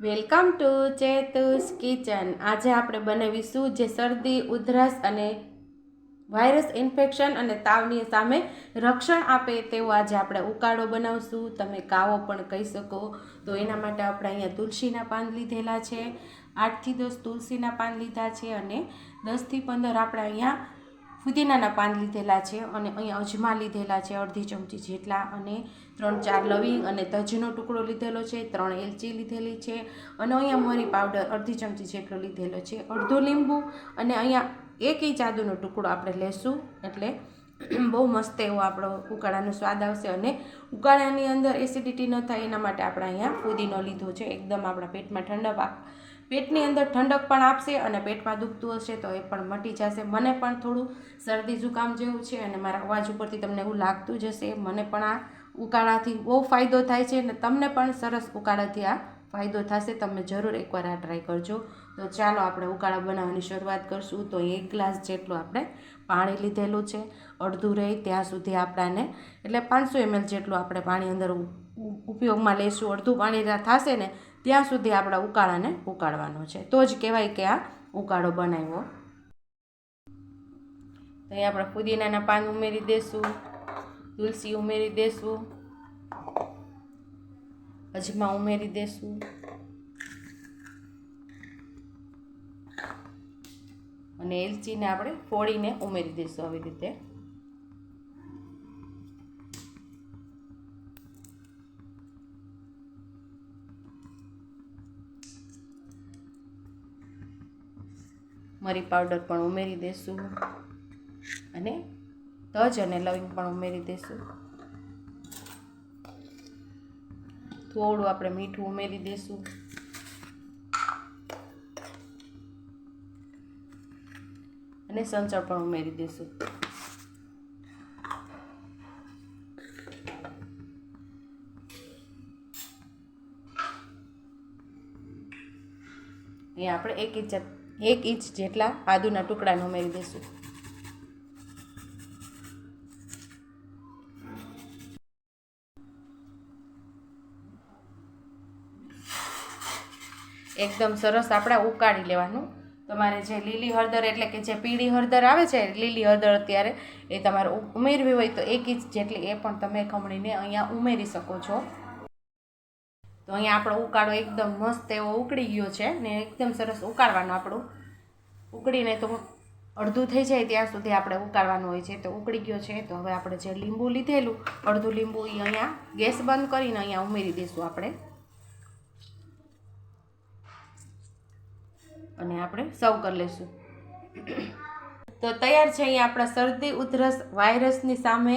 Welcome to ચેતુસ kitchen. આજે આપણે બનાવીશું જે શરદી, ઉધરસ અને વાયરસ ઇન્ફેક્શન અને તાવની સામે રક્ષણ આપે તેવો આજે આપણે ઉકાળો બનાવશું. તમે કાવો પણ કહી શકો. તો એના માટે આપણે અહીંયા તુલસીના પાન લીધેલા છે, આઠથી દસ તુલસીના પાન લીધા છે અને દસથી પંદર આપણે અહીંયા ફુદીનાના પાન લીધેલા છે અને અહીંયા અજમા લીધેલા છે અડધી ચમચી જેટલા અને ત્રણ ચાર લવિંગ અને તજનો ટુકડો લીધેલો છે, ત્રણ એલચી લીધેલી છે અને અહીંયા મરી પાવડર અડધી ચમચી જેટલો લીધેલો છે. અડધો લીંબુ અને અહીંયા એક ઇંચ આદુનો ટુકડો આપણે લેશું એટલે બહુ મસ્ત એવો આપણો ઉકાળાનો સ્વાદ આવશે અને ઉકાળાની અંદર એસિડિટી ન થાય એના માટે આપણે અહીંયા ફુદીનો લીધો છે. એકદમ આપણા પેટમાં ઠંડક પેટની અંદર ઠંડક પણ આપશે અને પેટમાં દુખતું હશે તો એ પણ મટી જશે. મને પણ થોડું શરદી જુકામ જેવું છે અને મારા અવાજ ઉપરથી તમને એવું લાગતું જ હશે મને પણ આ ઉકાળાથી બહુ ફાયદો થાય છે અને તમને પણ સરસ ઉકાળાથી આ ફાયદો થશે. તમે જરૂર એકવાર આ ટ્રાય કરજો. તો ચાલો આપણે ઉકાળા બનાવવાની શરૂઆત કરશું. તો એક ગ્લાસ જેટલું આપણે પાણી લીધેલું છે. અડધું રહે ત્યાં સુધી આપણાને એટલે પાંચસો એમએલ જેટલું આપણે પાણી અંદર ઉપયોગમાં લઈશું. અડધું પાણી થશે ને ત્યાં સુધી આપણા ઉકાળાને ઉકાળવાનો છે. તો જ કહેવાય કે આ ઉકાળો બનાવ્યો. તો અહીં આપણે પુદીનાના પાન ઉમેરી દેશું, તુલસી ઉમેરી દેશું, અજમા ઉમેરી દેશું, અને એલચીને આપણે ફોડીને ઉમેરી દઈશું આવી રીતે. મરી પાવડર પણ ઉમેરી દઈશું અને તજ અને લવિંગ પણ ઉમેરી દઈશું થોડું આપણે મીઠું ઉમેરી દઈશું અને સંચળ પણ ઉમેરી દઈશું અહીંયા આપણે એક ઇંચ એક ઇંચ જેટલા આદુના ટુકડાને ઉમેરી દઈશું. એકદમ સરસ આપણે ઉકાળી લેવાનું. તમારે જે લીલી હળદર એટલે કે જે પીળી હળદર આવે છે, લીલી હળદર અત્યારે એ તમારે ઉમેરવી હોય તો એક ઇંચ જેટલી એ પણ તમે ખમણીને અહીંયા ઉમેરી શકો છો. તો અહીંયા આપણો ઉકાળો એકદમ મસ્ત એવો ઉકળી ગયો છે ને એકદમ સરસ ઉકાળવાનો આપણું. ઉકળીને તો અડધું થઈ જાય ત્યાં સુધી આપણે ઉકાળવાનું હોય છે. તો ઉકળી ગયો છે. તો હવે આપણે જે લીંબુ લીધેલું, અડધું લીંબુ એ અહીંયા ગેસ બંધ કરીને અહીંયા ઉમેરી દઈશું આપણે. અને આપણે સર્વ કરી લઈશું. તો તૈયાર છે અહીંયા આપણા શરદી ઉધરસ વાયરસની સામે